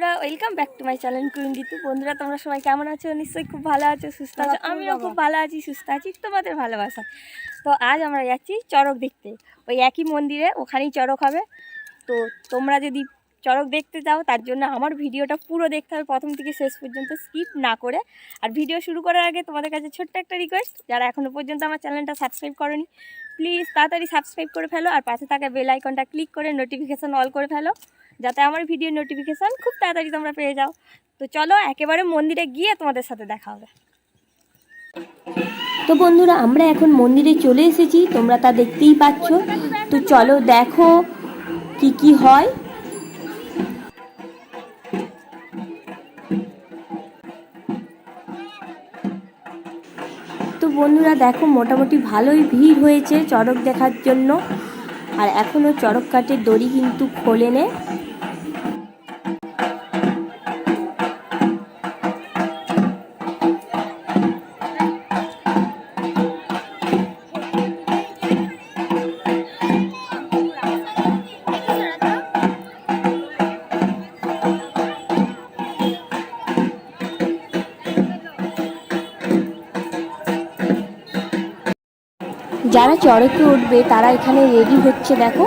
বন্ধুরা welcome back to my channel queen Ritu বন্ধুরা তোমরা সবাই কেমন আছো? নিশ্চয়ই খুব ভালো আছো সুস্থ আছো? আমিও খুব ভালো আছি সুস্থ আছি তোমাদের ভালোবাসা তো আজ আমরা যাচ্ছি চড়ক দেখতে। ওই একই মন্দিরে ওখানেই চড়ক হবে। তো তোমরা যদি চড়ক দেখতে চাও তার জন্য আমার ভিডিওটা পুরো দেখতে হবে প্রথম থেকে শেষ পর্যন্ত স্কিপ না করে। আর ভিডিও শুরু করার আগে তোমাদের কাছে ছোট্ট একটা রিকোয়েস্ট যারা এখনও পর্যন্ত আমার চ্যানেলটা সাবস্ক্রাইব করনি প্লিজ তাড়াতাড়ি সাবস্ক্রাইব করে ফেলো আর পাশে থাকা বেল আইকনটা ক্লিক করে নোটিফিকেশান অল করে ফেলো, যাতে আমার ভিডিও নোটিফিকেশান খুব তাড়াতাড়ি তোমরা পেয়ে যাও। তো চলো একেবারে মন্দিরে গিয়ে তোমাদের সাথে দেখা হবে। তো বন্ধুরা, আমরা এখন মন্দিরে চলে এসেছি, তোমরা তা দেখতেই পাচ্ছ। তো চলো দেখো কি কি হয়। বন্ধুরা দেখো, মোটামুটি ভালোই ভিড় হয়েছে চড়ক দেখার জন্য। আর এখনও চড়ক কাঠের দড়ি কিন্তু খোলেনে। যারা চড়কে উঠবে তারা এখানে রেডি হচ্ছে দেখো।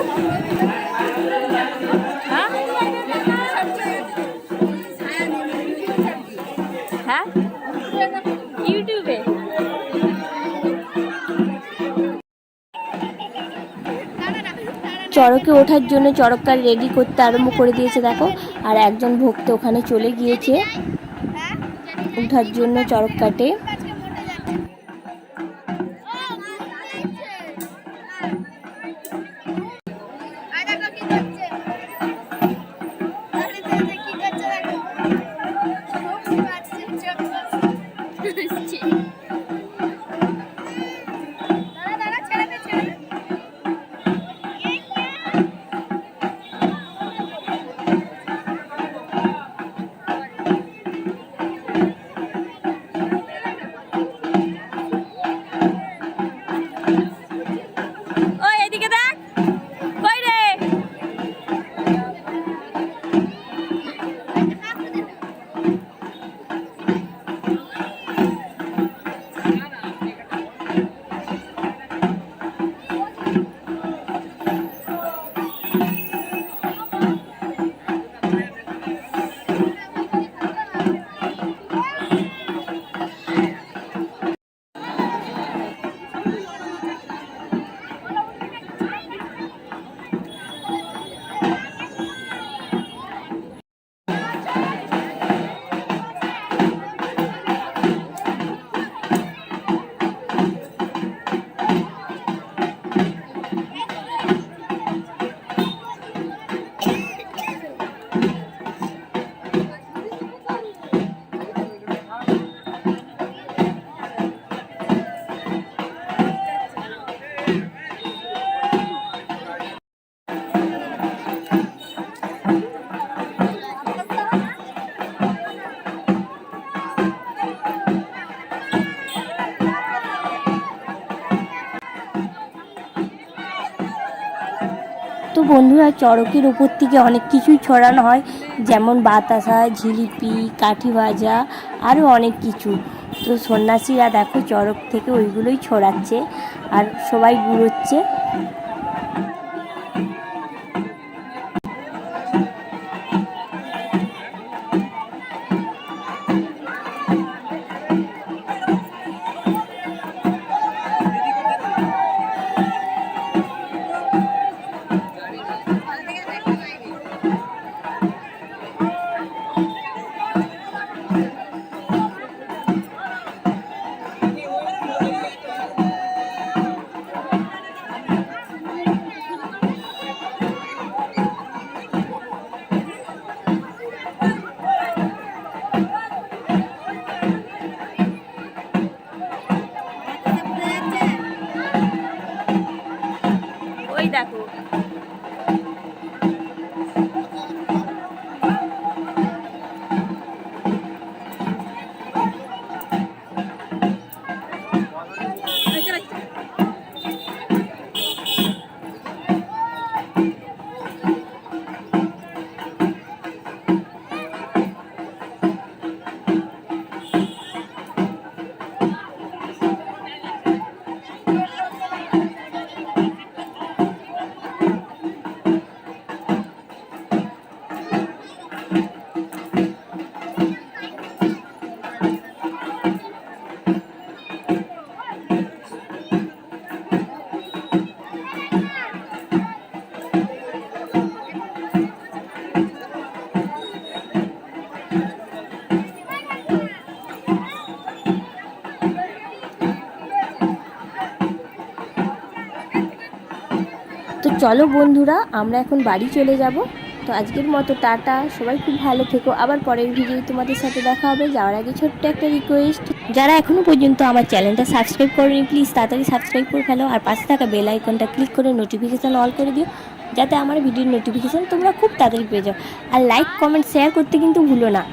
হ্যাঁ? ইউটিউবে। চড়কে ওঠার জন্য চড়ককার রেডি করতে আরম্ভ করে দিয়েছে দেখো। আর একজন ভক্ত ওখানে চলে গিয়েছে। ওঠার জন্য চড়ক কাটে ওই তো বন্ধুরা, চড়কের উপর থেকে অনেক কিছুই ছড়ানো হয়। যেমন বাতাসা ঝিলিপি কাঠি ভাজা, আরও অনেক কিছু। তো সন্ন্যাসীরা দেখো, চড়ক থেকে ওইগুলোই ছড়াচ্ছে। আর সবাই ঘুরোচ্ছে। চলো বন্ধুরা, আমরা এখন বাড়ি চলে যাব। তো আজকের মতো টাটা, সবাই খুব ভালো থেকো। আবার পরের ভিডিও তোমাদের সাথে দেখা হবে। যাওয়ার আগে ছোট্ট একটা রিকোয়েস্ট যারা এখনও পর্যন্ত আমার চ্যানেলটা সাবস্ক্রাইব করেনি প্লিজ তাড়াতাড়ি সাবস্ক্রাইব করে ফেলো। আর পাশে থাকা বেল আইকনটা ক্লিক করে নোটিফিকেশান অল করে দিও, যাতে আমার ভিডিওর নোটিফিকেশান তোমরা খুব তাড়াতাড়ি পেয়ে যাও। আর লাইক কমেন্ট শেয়ার করতে কিন্তু ভুলো না।